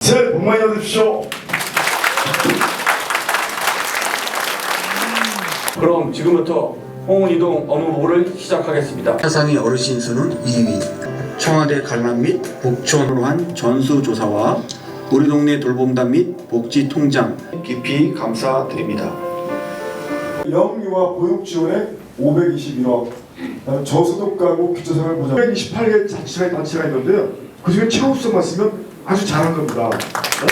새해 복 많이 받으십시오. 그럼 지금부터 홍은이동 업무보고를 시작하겠습니다. 사상의 어르신 수는 2위 청와대 관람 및 복촌으로 한 전수조사와 우리 동네 돌봄단 및 복지 통장 깊이 감사드립니다. 영유아 보육 지원에 521억, 그다음에 저소득 가구 기초생활 보장 128개 자치가 단체가 있는데요. 그 중에 최우수만 쓰면 아주 잘한 겁니다. 네?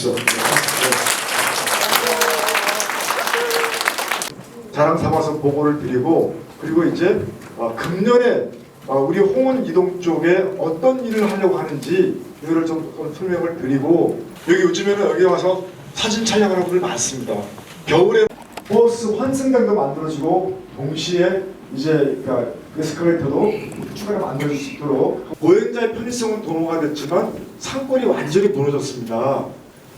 박수. 네. 자랑 삼아서 보고를 드리고 그리고 이제 어, 금년에 어, 우리 홍은 이동 쪽에 어떤 일을 하려고 하는지 이거를 좀, 좀 설명을 드리고 여기 요즘에는 여기 와서 사진 촬영하는 분들 많습니다. 겨울에 버스 환승장도 만들어지고 동시에 이제 그러니까 에스컬레이터도 추가로 만들어질 수 있도록 보행자의 편의성은 도모가 됐지만 상권이 완전히 무너졌습니다.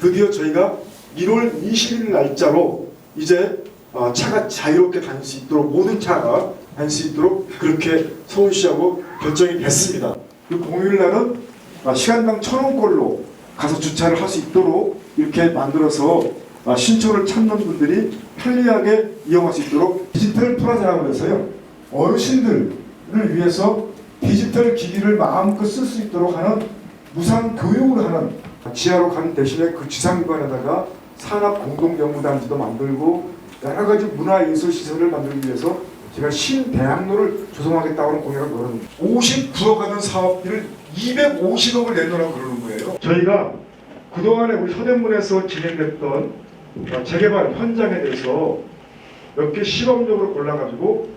드디어 저희가 1월 20일 날짜로 이제 어, 차가 자유롭게 다닐 수 있도록 모든 차가 다닐 수 있도록 그렇게 서울시하고 결정이 됐습니다. 그 공휴일 날은 아, 시간당 천 원꼴로 가서 주차를 할 수 있도록 이렇게 만들어서 아, 신청을 찾는 분들이 편리하게 이용할 수 있도록 디지털 플라자라고 해서요 어르신들을 위해서 디지털 기기를 마음껏 쓸 수 있도록 하는 무상 교육을 하는 지하로 가는 대신에 그 지상기관에다가 산업 공동연구단지도 만들고 여러 가지 문화예술 시설을 만들기 위해서 제가 신대학로를 조성하겠다고 하는 공약을 걸었는데 59억 하는 사업비를 250억을 내놓으라고 그러는 거예요. 저희가 그동안에 우리 서대문에서 진행됐던 어, 재개발 현장에 대해서 몇개 시범적으로 골라가지고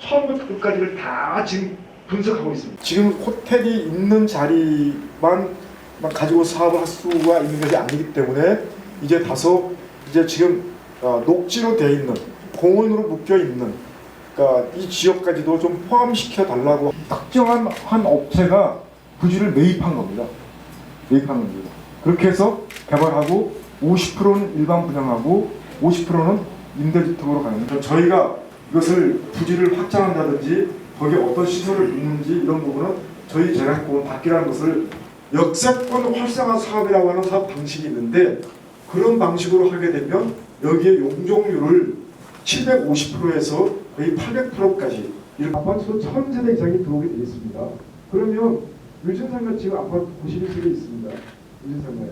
처음부터 끝까지를 다 지금 분석하고 있습니다. 지금 호텔이 있는 자리만 만 가지고 사업을 할 수가 있는 것이 아니기 때문에 이제 다소 이제 지금 어, 녹지로 돼 있는 공원으로 묶여 있는 그러니까 이 지역까지도 좀 포함시켜 달라고 특정한 한 업체가 부지를 매입한 겁니다. 매입한 겁니다. 그렇게 해서 개발하고 50%는 일반 분양하고 50%는 임대주택으로 가는 거죠. 저희가 이것을 부지를 확장한다든지 거기에 어떤 시설을 있는지 이런 부분은 저희 재량권은 바뀌라는 것을 역세권 활성화 사업이라고 하는 사업 방식이 있는데 그런 방식으로 하게 되면 여기에 용적률을 750%에서 거의 800%까지 이렇게 아파트 1000세대 이상이 들어오게 되어 있습니다. 그러면 유진상가 지금 아파트 91세대 있습니다. 유진상가에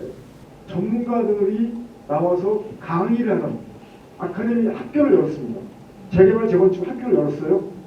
전문가들이 나와서 강의를 하는 아카데미 학교를 열었습니다. 재개발 재건축 학교를 열었어요.